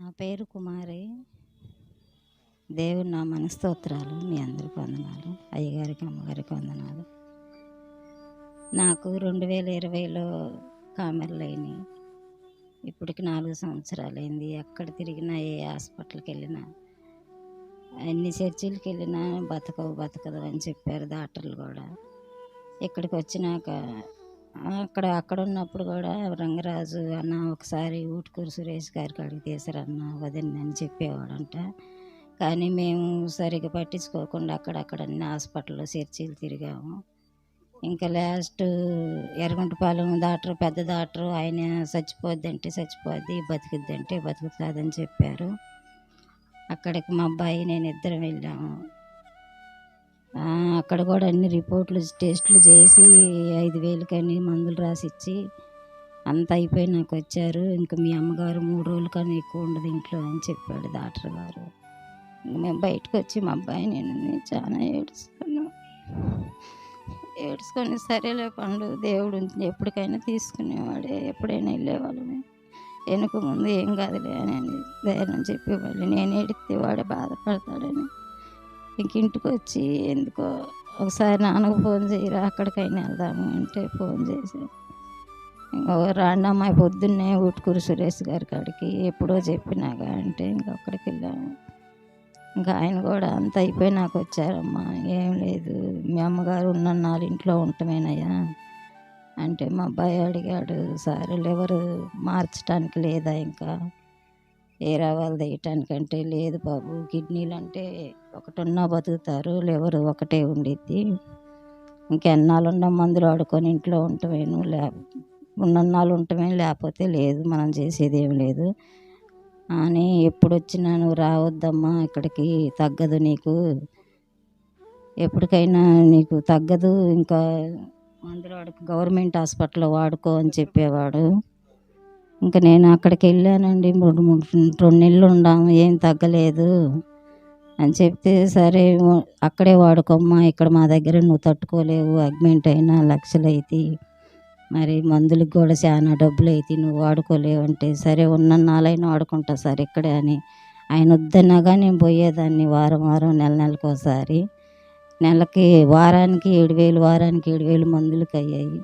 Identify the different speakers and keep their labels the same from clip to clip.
Speaker 1: నా పేరు కుమారి. దేవుని నా మనస్తోత్రాలు మీ అందరికి వందనాలు. అయ్యగారికి అమ్మగారికి వందనాలు. నాకు రెండు వేల ఇరవైలో కామెర్లైని ఇప్పటికి నాలుగు సంవత్సరాలు అయింది ఎక్కడ తిరిగినా ఏ హాస్పిటల్కి వెళ్ళినా అన్ని చర్చిలకు వెళ్ళినా బతకవు బతకదు అని చెప్పారు డాక్టర్లు కూడా. ఇక్కడికి వచ్చినాక అక్కడ అక్కడ ఉన్నప్పుడు కూడా రంగరాజు అన్న ఒకసారి ఊటుకూరు సురేష్ గారికి అడిగి తీసారన్న వదిన అని చెప్పేవాడంట. కానీ మేము సరిగ్గా పట్టించుకోకుండా అక్కడక్కడ అన్ని హాస్పిటల్లో చర్చీలు తిరిగాము. ఇంకా లాస్ట్ ఎర్రగుంటపాలెం డాక్టర్ పెద్ద డాక్టర్ ఆయన చచ్చిపోద్ది అంటే చచ్చిపోద్ది బతికిద్ది అంటే బతుకుతుందని చెప్పారు. అక్కడికి మా అబ్బాయి నేను ఇద్దరం వెళ్ళాము. అక్కడ కూడా అన్ని రిపోర్ట్లు టెస్టులు చేసి ఐదు వేలకని మందులు రాసిచ్చి అంత అయిపోయి నాకు వచ్చారు. ఇంకా మీ అమ్మగారు మూడు రోజులు కానీ ఎక్కువ ఉండదు ఇంట్లో అని చెప్పాడు డాక్టర్ గారు. ఇంక మేము బయటకు వచ్చి మా అబ్బాయి నేను చాలా ఏడుచుకున్నాను ఏడ్చుకొని సరేలే పండు దేవుడు ఎప్పటికైనా తీసుకునేవాడే ఎప్పుడైనా వెళ్ళేవాళ్ళమే. వెనుక ముందు ఏం కాదులే అని ధైర్యం చెప్పేవాళ్ళు. నేను ఏడిస్తే వాడే బాధపడతాడని. ఇంక ఇంటికి వచ్చి ఎందుకో ఒకసారి నాన్నకు ఫోన్ చేయరా అక్కడికైనా వెళ్దాము అంటే ఫోన్ చేసి రాండి అమ్మాయి పొద్దున్నే ఊటుకూరు సురేష్ గారి కాడికి ఎప్పుడో చెప్పినాగా అంటే ఇంక అక్కడికి వెళ్ళాము. ఇంకా ఆయన కూడా అంత అయిపోయి నాకు వచ్చారమ్మా ఏం లేదు మీ అమ్మగారు ఉన్న నాలుగు ఇంట్లో ఉండటమేనయ్యా అంటే మా అబ్బాయి అడిగాడు సార్ ఎవరు మార్చడానికి లేదా ఇంకా? ఏ రావాలి తీయటానికంటే లేదు బాబు. కిడ్నీలు అంటే ఒకటి ఉన్నా బతుకుతారు లివర్ ఒకటే ఉండిద్ది. ఇంకెన్నాళ్ళు ఉన్న మందులు ఆడుకొని ఇంట్లో ఉండటమేను లే ఉన్నన్నాళ్ళు ఉండటమే లేకపోతే లేదు. మనం చేసేది ఏం లేదు. అని ఎప్పుడు వచ్చినా నువ్వు రావద్దమ్మా ఇక్కడికి తగ్గదు నీకు. ఎప్పటికైనా నీకు తగ్గదు. ఇంకా మందులు వాడుకో గవర్నమెంట్ హాస్పిటల్లో వాడుకో అని చెప్పేవాడు. ఇంకా నేను అక్కడికి వెళ్ళానండి. మూడు మూడు రెండు నెలలు ఉన్నాము ఏం తగ్గలేదు అని చెప్తే సరే అక్కడే వాడుకోమ్మా ఇక్కడ మా దగ్గర నువ్వు తట్టుకోలేవు అగ్మెంట్ అయినా లక్షలు అయితే మరి మందులకు కూడా చాలా డబ్బులు అయితే నువ్వు వాడుకోలేవు అంటే సరే ఉన్న నాలైనా వాడుకుంటా సార్ ఇక్కడే అని. ఆయన వద్దన్నాగా నేను పోయేదాన్ని వారం వారం నెల నెలకోసారి. నెలకి వారానికి ఏడు వేలు వారానికి ఏడు వేలు మందులకి అయ్యాయి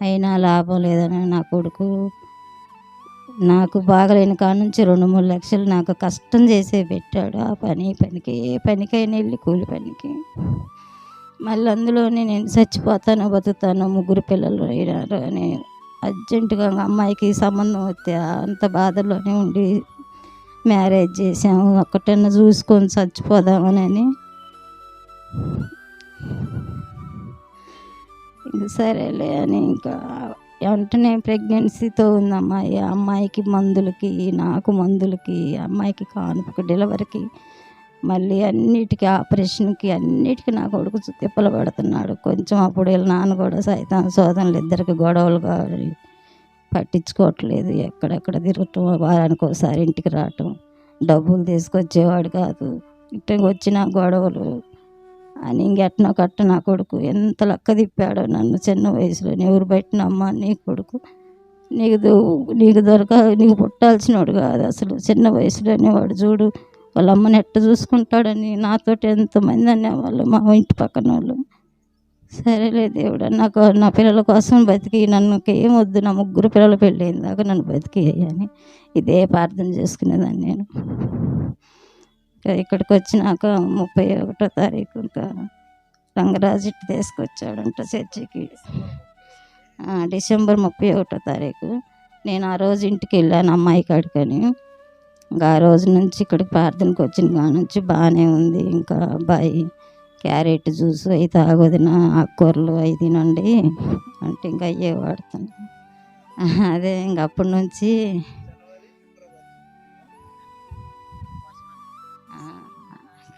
Speaker 1: అయినా లాభం లేదని నా కొడుకు నాకు బాగలేని కాడ నుంచి రెండు మూడు లక్షలు నాకు కష్టం చేసే పెట్టాడు. ఆ పని పనికి ఏ పనికైనా వెళ్ళి కూలి పనికి. మళ్ళీ అందులోనే నేను చచ్చిపోతాను బతుకుతాను ముగ్గురు పిల్లలు అయినారు అని అర్జెంటుగా అమ్మాయికి సంబంధం వస్తే అంత బాధలోనే ఉండి మ్యారేజ్ చేసాము ఒక్కటన్నా చూసుకొని చచ్చిపోదామని అని ఇంకా సరేలే అని ఇంకా వెంటనే ప్రెగ్నెన్సీతో ఉంది అమ్మాయి అమ్మాయికి మందులకి నాకు మందులకి అమ్మాయికి కానుపుకి డెలివరీకి మళ్ళీ అన్నిటికీ ఆపరేషన్కి అన్నిటికీ నా కొడుకు తిప్పలు పడుతున్నాడు. కొంచెం అప్పుడు వీళ్ళ నాన్న కూడా సైతం సోదరులు ఇద్దరికి గొడవలుగా పట్టించుకోవట్లేదు. ఎక్కడెక్కడ తిరగటం వారానికి ఒకసారి ఇంటికి రావటం డబ్బులు తీసుకొచ్చేవాడు కాదు. ఇంటికి వచ్చిన గొడవలు అని ఇంకెట్నో కట్ట నా కొడుకు. ఎంత లక్క తిప్పాడో నన్ను చిన్న వయసులో. ఎవరు పెట్టినమ్మా నీ కొడుకు. నీకు నీకు దొరక నీకు పుట్టాల్సినోడు కాదు అసలు. చిన్న వయసులోనే వాడు చూడు. వాళ్ళ అమ్మని ఎట్ట చూసుకుంటాడని నాతోటి ఎంతమంది అనేవాళ్ళు మా ఇంటి పక్కన వాళ్ళు సరేలే దేవుడు నాకు నా పిల్లల కోసం బతికి నన్ను ఏం వద్దు. నా ముగ్గురు పిల్లలు పెళ్ళైన దాకా నన్ను బతికి అని ఇదే ప్రార్థన చేసుకునేదాన్ని నేను. ఇక్కడికి వచ్చినాక ముప్పై ఒకటో తారీఖు ఇంకా రంగరాజు తీసుకొచ్చాడంట చర్చికి. డిసెంబర్ ముప్పై ఒకటో తారీఖు. నేను ఆ రోజు ఇంటికి వెళ్ళాను అమ్మాయి కాడికని. ఇంకా ఆ రోజు నుంచి ఇక్కడికి ప్రార్థనకు వచ్చిన కాడ నుంచి బాగానే ఉంది. ఇంకా అబ్బాయి క్యారెట్ జ్యూస్ అవి తాగొదిన ఆకుకూరలు అవి తినండి అంటే ఇంకా అయ్యే వాడుతున్నాను. అదే ఇంక అప్పటి నుంచి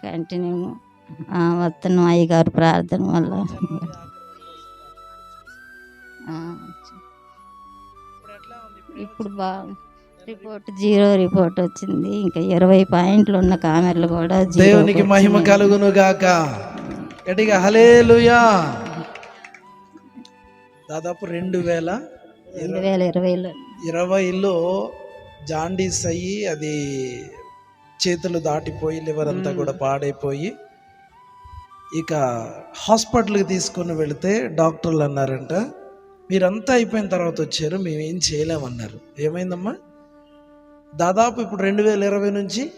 Speaker 1: కంటిన్యూ. వస్తున్నాం అయ్యగారు ప్రార్థన వల్ల. ఇప్పుడు బా రిపోర్ట్ జీరో రిపోర్ట్ వచ్చింది. ఇంకా ఇరవై పాయింట్లు ఉన్న కామెర్లు కూడా
Speaker 2: దేవునికి మహిమ కలుగును గాక గట్టిగా హలేలుయా దాదాపు రెండు వేల
Speaker 1: రెండు వేల ఇరవైలో.
Speaker 2: ఇరవైలో జాండీస్ అయ్యి అది చేతులు దాటిపోయి లివర్ అంతా కూడా పాడైపోయి ఇక హాస్పిటల్కి తీసుకొని వెళితే డాక్టర్లు అన్నారంట మీరంతా అయిపోయిన తర్వాత వచ్చారు మేము ఏం చేయలేమన్నారు. ఏమైందమ్మా? దాదాపు ఇప్పుడు రెండు వేల ఇరవై నుంచి?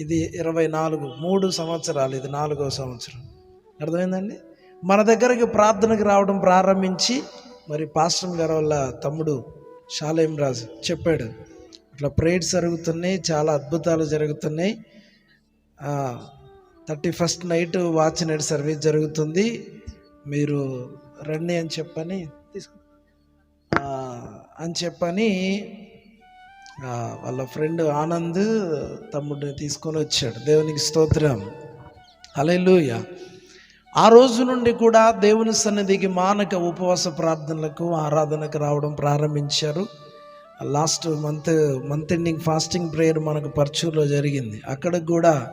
Speaker 2: ఇది ఇరవై నాలుగు మూడు సంవత్సరాలు ఇది నాలుగో సంవత్సరం. అర్థమైందండి? మన దగ్గరికి ప్రార్థనకి రావడం ప్రారంభించి మరి పాస్టర్ గారు వాళ్ళ తమ్ముడు షాలేం రాజు చెప్పాడు ఇట్లా ప్రేయర్స్ జరుగుతున్నాయి చాలా అద్భుతాలు జరుగుతున్నాయి. Thirty first night watch night service జరుగుతుంది. మీరు రండి అని చెప్పని అని చెప్పని వాళ్ళ ఫ్రెండ్ ఆనంద్ తమ్ముడిని తీసుకొని వచ్చాడు. దేవునికి స్తోత్రం. అలెలుయ ఆ రోజు నుండి కూడా దేవుని సన్నిధికి మానక ఉపవాస ప్రార్థనలకు ఆరాధనకు రావడం ప్రారంభించారు. Last month month ending fasting prayer మనకు పర్చూర్లో జరిగింది. అక్కడికి కూడా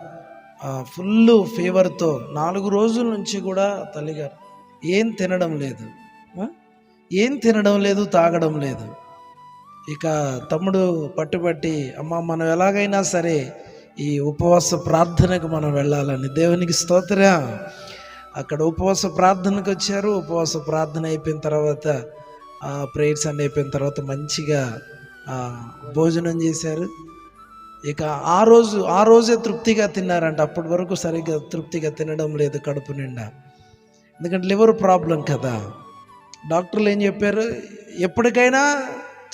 Speaker 2: ఫుల్ ఫీవర్తో నాలుగు రోజుల నుంచి కూడా తల్లిగారు ఏం తినడం లేదు. ఏం తినడం లేదు తాగడం లేదు. ఇక తమ్ముడు పట్టుబట్టి అమ్మ మనం ఎలాగైనా సరే ఈ ఉపవాస ప్రార్థనకు మనం వెళ్ళాలని దేవునికి స్తోత్ర. అక్కడ ఉపవాస ప్రార్థనకు వచ్చారు. ఉపవాస ప్రార్థన అయిపోయిన తర్వాత ఆ ప్రేయర్స్ అన్నీ అయిపోయిన తర్వాత మంచిగా భోజనం చేశారు. ఇక ఆ రోజు ఆ రోజే తృప్తిగా తిన్నారంట. అప్పటి వరకు సరిగ్గా తృప్తిగా తినడం లేదు కడుపు నిండా. ఎందుకంటే లివర్ ప్రాబ్లం కదా. డాక్టర్లు ఏం చెప్పారు? ఎప్పటికైనా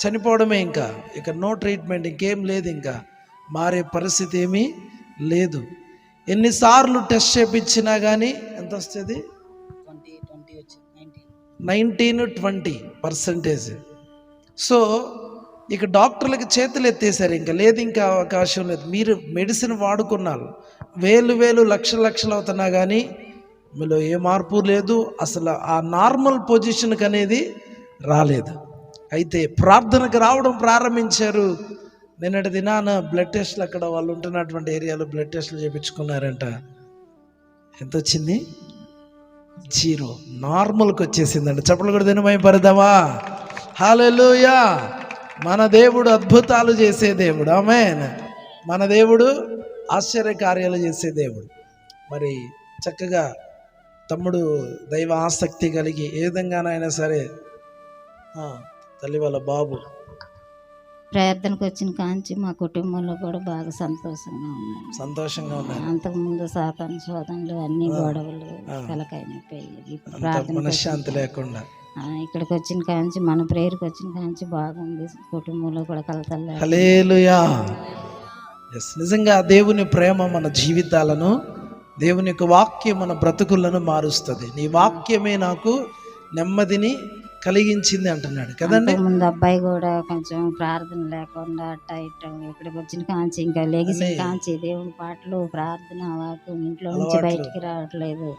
Speaker 2: చనిపోవడమే ఇంకా. ఇక నో ట్రీట్మెంట్ ఇంకేం లేదు ఇంకా. మారే పరిస్థితి ఏమీ లేదు. ఎన్నిసార్లు టెస్ట్ చేపించినా కానీ ఎంత వస్తుంది? Nineteen twenty percentage. సో ఇక డాక్టర్లకి చేతులు ఎత్తేసారు ఇంకా. లేదు ఇంకా అవకాశం లేదు. మీరు మెడిసిన్ వాడుకున్నారు. వేలు వేలు లక్షల లక్షలు అవుతున్నా కానీ మీలో ఏ మార్పు లేదు. అసలు ఆ నార్మల్ పొజిషన్కి అనేది రాలేదు. అయితే ప్రార్థనకు రావడం ప్రారంభించారు. నిన్నటి దినాన బ్లడ్ టెస్ట్లు అక్కడ వాళ్ళు ఉంటున్నటువంటి ఏరియాలో బ్లడ్ టెస్ట్లు చేయించుకున్నారంట ఎంత వచ్చింది? జీరో. నార్మల్కి వచ్చేసిందండి చెప్పలు కూడా తినమై పడదామా హాలెలూయా మన దేవుడు అద్భుతాలు చేసే దేవుడు. ఆమె మన దేవుడు ఆశ్చర్య కార్యాలు చేసే దేవుడు. మరి చక్కగా తమ్ముడు దైవ ఆసక్తి కలిగి ఏ విధంగానైనా సరే తల్లి వాళ్ళ బాబు.
Speaker 1: ప్రార్థనకు వచ్చిన కాంచి మా కుటుంబంలో కూడా బాగా సంతోషంగా ఉన్నాం
Speaker 2: సంతోషంగా ఉన్నారు.
Speaker 1: అంతకుముందు సాతాను శోధనలు అన్ని గొడవలు. తలకాయ ప్రార్థనకు
Speaker 2: మనశ్శాంతి లేకుండా.
Speaker 1: ఇక్కడికి వచ్చిన కాంచి మన ప్రేయర్కి వచ్చిన కాంచి బాగుంది. కుటుంబంలో కూడా కలతలు
Speaker 2: ఎస్ నిజంగా దేవుని ప్రేమ మన జీవితాలను దేవుని యొక్క వాక్యం మన బ్రతుకులను మారుస్తుంది. నీ వాక్యమే నాకు నెమ్మదిని కలిగించింది అంటున్నాడు కదండి?
Speaker 1: ముందు అబ్బాయి కూడా కొంచెం ప్రార్థన లేకుండా అట్ట ఇట్ట ఇక్కడికి వచ్చిన కాంచి ఇంకా లెగిసిన. కాంచి దేవుని పాటలు ప్రార్థన వాక్యం ఇంట్లో నుంచి. బయటికి రావట్లేదు.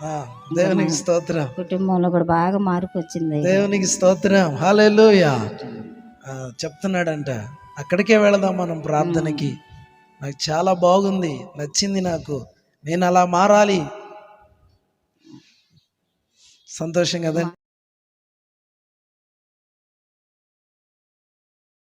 Speaker 2: దేవునికి స్తోత్రం.
Speaker 1: కుటుంబంలో కూడా బాగా మార్పు వచ్చింది.
Speaker 2: దేవునికి స్తోత్రం. హల్లెలూయా. ఆ, చెప్తున్నాడంట అక్కడికే వెళదాం మనం ప్రార్థనకి. నాకు చాలా బాగుంది నచ్చింది నాకు. నేను అలా మారాలి. సంతోషం కదండి.